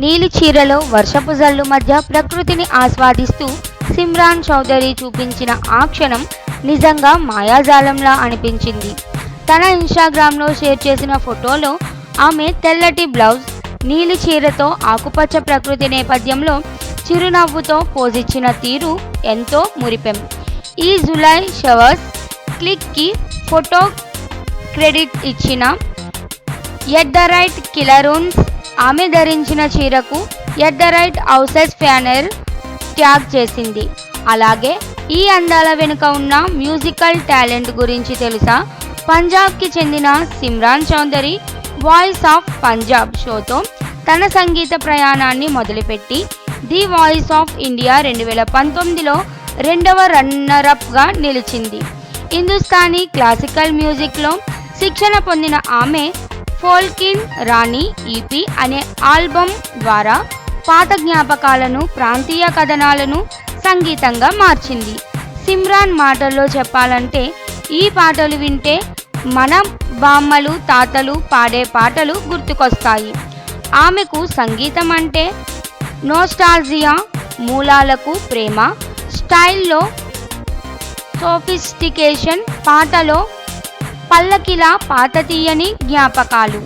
నీలి చీరలో వర్షపు జల్లు మధ్య ప్రకృతిని ఆస్వాదిస్తూ సిమ్రాన్ చౌదరి చూపించిన ఆ క్షణం నిజంగా మాయాజాలంలా అనిపించింది. తన ఇన్స్టాగ్రామ్లో షేర్ చేసిన ఫోటోలో ఆమె తెల్లటి బ్లౌజ్ నీలి చీరతో ఆకుపచ్చ ప్రకృతి నేపథ్యంలో చిరునవ్వుతో పోజిచ్చిన తీరు ఎంతో మురిపెం. ఈ జులై షవర్స్ క్లిక్కి ఫోటో క్రెడిట్ ఇచ్చిన ఎట్ ద రైట్ కిలరూన్స్ ఆమె ధరించిన చీరకు ఎట్ ద రైట్ హౌసెస్ ఫ్యానర్ ట్యాగ్ చేసింది. అలాగే ఈ అందాల వెనుక ఉన్న మ్యూజికల్ టాలెంట్ గురించి తెలుసా? పంజాబ్కి చెందిన సిమ్రాన్ చౌదరి వాయిస్ ఆఫ్ పంజాబ్ షోతో తన సంగీత ప్రయాణాన్ని మొదలుపెట్టి ది వాయిస్ ఆఫ్ ఇండియా రెండు వేల పంతొమ్మిదిలో రెండవ రన్నరప్గా నిలిచింది. హిందుస్థానీ క్లాసికల్ మ్యూజిక్లో శిక్షణ పొందిన ఆమె ఫోల్కిన్ రాణి ఈపి అనే ఆల్బమ్ ద్వారా పాత జ్ఞాపకాలను ప్రాంతీయ కథనాలను సంగీతంగా మార్చింది. సిమ్రాన్ మాటల్లో చెప్పాలంటే ఈ పాటలు వింటే మన బామ్మలు తాతలు పాడే పాటలు గుర్తుకొస్తాయి. ఆమెకు సంగీతం అంటే నోస్టాల్జియా మూలాలకు ప్రేమ స్టైల్లో సోఫిస్టికేషన్ పాటలో పల్లకిలా పాత తీయని జ్ఞాపకాలు.